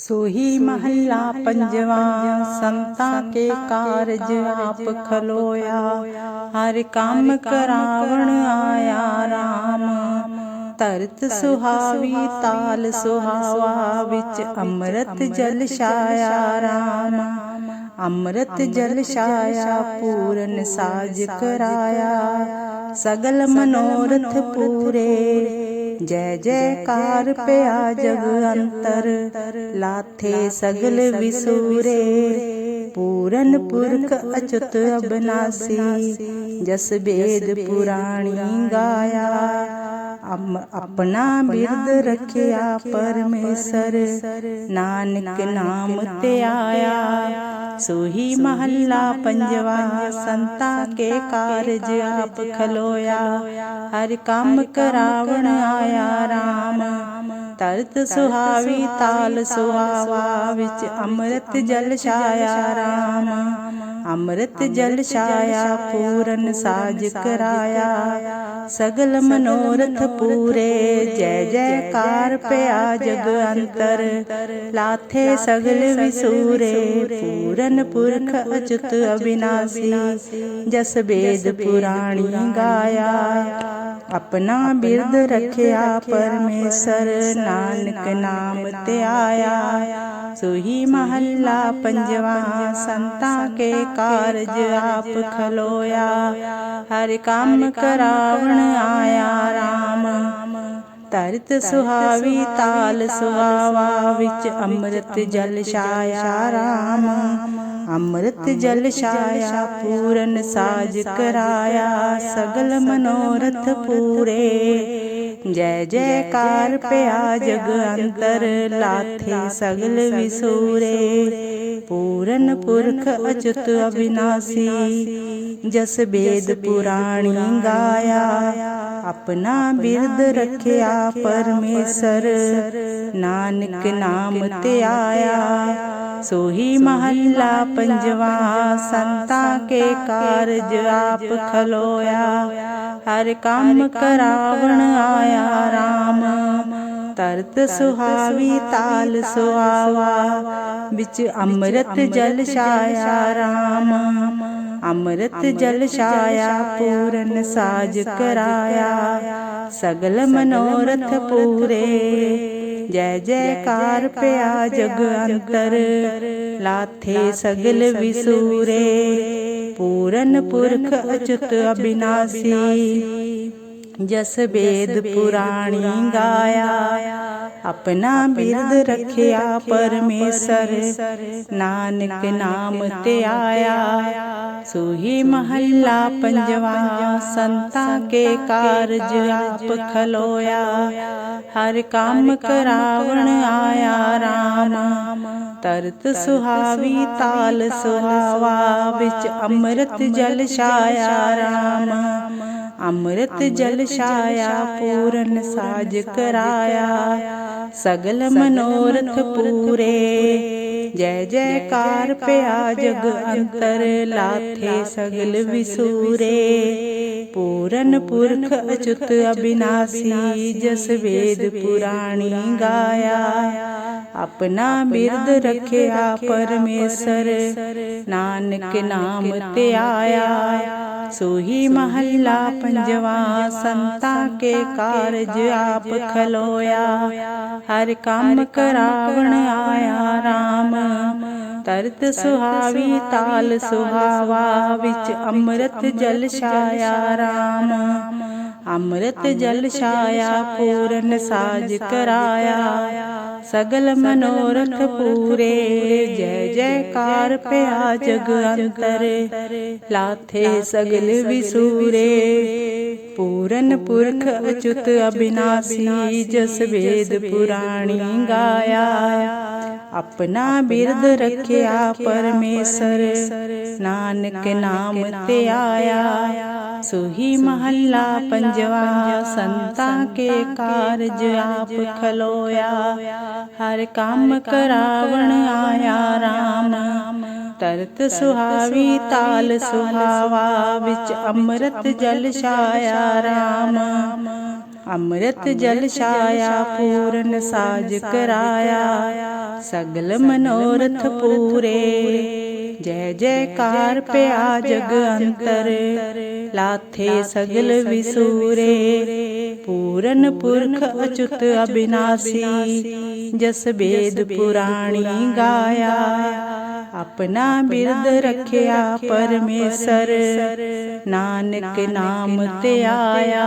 ਸੋਹੀ ਮਹੱਲਾ ਪੰਜਵਾ ਸੰਤਾਂ ਕੇ ਕਾਰਜ ਆਪ ਖਲੋਇਆ। ਹਰ ਕੰਮ ਕਰਾਵਣ ਆਇਆ RAM ਧਰਤ ਸੁਹਾਵੀ ਤਾਲ ਸੁਹਾਵਾ ਵਿੱਚ ਅੰਮ੍ਰਿਤ ਜਲ ਛਾਇਆ RAM ਅੰਮ੍ਰਿਤ ਜਲ ਛਾਇਆ ਪੂਰਨ ਸਾਜ ਕਰਾਇਆ। ਸਗਲ ਮਨੋਰਥ ਪੂਰੇ। ਜੈ ਜੈਕਾਰ ਪਿਆ ਜਗ ਅੰਤਰ ਲਾਥੇ ਸਗਲ ਵਿਸੂਰੇ। ਪੂਰਨ ਪੁਰਖ ਅਚੁੱਤ ਅਬਨਾਸੀ ਜਸ ਬੇਦ ਪੁਰਾਣੀ ਗਾਇਆ। ਆਪਣਾ ਬਿਰਦ ਰਖਿਆ ਪਰਮੇਸ਼ਰ। ਨਾਨਕ ਨਾਮ ਤੇ ਆਇਆ। ਸੋਹੀ ਮਹੱਲਾ ਪੰਜਵਾ ਸੰਤਾਂ ਕੇ ਕਾਰਜ ਆਪ ਖਲੋਇਆ। ਹਰ ਕੰਮ ਕਰਾਵਣ ਆਇਆ RAM ਤਰਤ ਸੁਹਾਵੀ ਤਾਲ ਸੁਹਾਵਾ ਵਿੱਚ ਅੰਮ੍ਰਿਤ ਜਲ ਛਾਇਆ RAM ਅੰਮ੍ਰਿਤ ਜਲ ਛਾਇਆ ਪੂਰਨ ਸਾਜ ਕਰਾਇਆ ਸਗਲ ਮਨੋਰਥ ਪੂਰੇ। ਜੈ ਜੈਕਾਰ ਪਿਆ ਜਗ ਅੰਤਰ। ਲਾਥੇ ਸਗਲ ਵਿਸੂਰੇ। ਪੂਰਨ ਪੁਰਖ ਅਚੁੱਤ ਅਬਿਨਾਸੀ ਜਸ ਬੇਦ ਪੁਰਾਣੀ ਗਾਇਆ। ਆਪਣਾ ਬਿਰਦ ਰਖਿਆ ਪਰਮੇਸ਼ਰ। ਨਾਨਕ ਨਾਮ ਤੇ ਆਇਆ। ਸੋਹੀ ਮਹੱਲਾ ਪੰਜਵਾ ਸੰਤਾਂ ਕੇ ਕਾਰਜ ਆਪ ਖਲੋਇਆ। ਹਰ ਕੰਮ ਕਰਾਵਣ ਆਇਆ RAM ਧਰਤ ਸੁਹਾਵੀ ਤਾਲ ਸੁਹਾਵਾ ਵਿੱਚ ਅੰਮ੍ਰਿਤ ਜਲ ਛਾਇਆ RAM ਅੰਮ੍ਰਿਤ ਜਲ ਛਾਇਆ ਪੂਰਨ ਸਾਜ ਕਰਾਇਆ। ਸਗਲ ਮਨੋਰਥ ਪੂਰੇ। ਜੈ ਜੈਕਾਰ ਪਿਆ ਜਗ ਅੰਤਰ ਲਾਥੇ ਸਗਲ ਵਿਸੂਰੇ। ਪੂਰਨ ਪੁਰਖ ਅਚੁੱਤ ਅਬਿਨਾਸੀ ਜਸ ਬੇਦ ਪੁਰਾਣੀ ਗਾਇਆ, ਆਪਣਾ ਬਿਰਦ ਰਖਿਆ ਪਰਮੇਸ਼ਰ, ਨਾਨਕ ਨਾਮ ਤੇ ਆਇਆ। ਸੋਹੀ ਮਹੱਲਾ ਪੰਜਵਾ, ਸੰਤਾਂ ਕੇ ਕਾਰਜ ਆਪ ਖਲੋਇਆ। ਹਰ ਕੰਮ ਕਰਾਵਣ ਆਇਆ RAM ਤਰਤ ਸੁਹਾਵੀ ਤਾਲ ਸੁਹਾਵਾ ਵਿੱਚ ਅੰਮ੍ਰਿਤ ਜਲ ਛਾਇਆ RAM ਅੰਮ੍ਰਿਤ ਜਲ ਛਾਇਆ ਪੂਰਨ ਸਾਜ ਕਰਾਇਆ। ਸਗਲ ਮਨੋਰਥ ਪੂਰੇ। ਜੈ ਜੈਕਾਰ ਪਿਆ ਜਗ ਅੰਤਰ। ਲਾਥੇ ਸਗਲ ਵਿਸੂਰੇ। ਪੂਰਨ ਪੁਰਖ ਅਚੁੱਤ ਅਬਿਨਾਸੀ। ਜਸ ਬੇਦ ਪੁਰਾਣੀ ਗਾਇਆ। ਆਪਣਾ ਬਿਰਦ ਰਖਿਆ ਪਰਮੇਸ਼ਰ। ਨਾਨਕ ਨਾਮ ਤੇ ਆਇਆ। ਸੋਹੀ ਮਹੱਲਾ ਪੰਜਵਾ। ਸੰਤਾਂ ਕੇ ਕਾਰਜ ਆਪ ਖਲੋਇਆ। ਹਰ ਕੰਮ ਕਰਾਵਣ ਆਇਆ RAM ਤਰਤ ਸੁਹਾਵੀ ਤਾਲ ਸੁਹਾਵਾ ਵਿੱਚ ਅੰਮ੍ਰਿਤ ਜਲ ਛਾਇਆ RAM ਅੰਮ੍ਰਿਤ ਜਲ ਛਾਇਆ ਪੂਰਨ ਸਾਜ ਕਰਾਇਆ ਸਗਲ ਮਨੋਰਥ ਪੂਰੇ। ਜੈ ਜੈਕਾਰ ਪਿਆ ਜਗ ਅੰਤਰ ਲਾਥੇ ਸਗਲ ਵਿਸੂਰੇ। ਪੂਰਨ ਪੁਰਖ ਅਚੁੱਤ ਅਬਿਨਾਸੀ ਜਸ ਵੇਦ ਪੁਰਾਣੀ ਗਾਇਆ। ਆਪਣਾ ਬਿਰਦ ਰਖਿਆ ਪਰਮੇਸ਼ਰ। ਨਾਨਕ ਨਾਮ ਤੇ ਆਇਆ। ਸੋਹੀ ਮਹੱਲਾ ਪੰਜਵਾ ਸੰਤਾਂ ਕੇ ਕਾਰਜ ਆਪ ਖਲੋਇਆ। ਹਰ ਕੰਮ ਕਰਾਵਣ ਆਇਆ RAM ਤਰਤ ਸੁਹਾਵੀ ਤਾਲ ਸੁਹਾਵਾ ਵਿੱਚ ਅੰਮ੍ਰਿਤ ਜਲ ਛਾਇਆ RAM ਅੰਮ੍ਰਿਤ ਜਲ ਛਾਇਆ ਪੂਰਨ ਸਾਜ ਕਰਾਇਆ। ਸਗਲ ਮਨੋਰਥ ਪੂਰੇ। ਜੈ ਜੈਕਾਰ ਪਿਆ ਜਗ ਅੰਤਰ। ਲਾਥੇ ਸਗਲ ਵਿਸੂਰੇ। ਪੂਰਨ ਪੁਰਖ ਅਚੁੱਤ ਅਬਿਨਾਸੀ ਜਸ ਵੇਦ ਪੁਰਾਣੀ ਗਾਇਆ। ਆਪਣਾ ਬਿਰਦ ਰਖਿਆ ਪਰਮੇਸ਼ਰ। ਨਾਨਕ ਨਾਮ ਤੇ ਆਇਆ। ਸੋਹੀ ਮਹੱਲਾ ਪੰਜਵਾ। ਸੰਤਾਂ ਕੇ ਕਾਰਜ ਆਪ ਖਲੋਇਆ। ਹਰ ਕੰਮ ਕਰਾਵਣ ਆਇਆ RAM ਤਰਤ ਸੁਹਾਵੀ ਤਾਲ ਸੁਹਾਵਾ ਵਿੱਚ ਅੰਮ੍ਰਿਤ ਜਲ ਛਾਇਆ RAM ਅੰਮ੍ਰਿਤ ਜਲ ਛਾਇਆ ਪੂਰਨ ਸਾਜ ਕਰਾਇਆ। ਸਗਲ ਮਨੋਰਥ ਪੂਰੇ। ਜੈ ਜੈਕਾਰ ਪਿਆ ਜਗ ਅੰਤਰ। ਲਾਥੇ ਸਗਲ ਵਿਸੂਰੇ। ਪੂਰਨ ਪੁਰਖ ਅਚੁੱਤ ਅਬਿਨਾਸੀ। ਜਸ ਬੇਦ ਪੁਰਾਣੀ ਗਾਇਆ। ਆਪਣਾ ਬਿਰਦ ਰੱਖਿਆ ਪਰਮੇਸ਼ਰ। ਨਾਨਕ ਨਾਮ ਤੇ ਆਇਆ।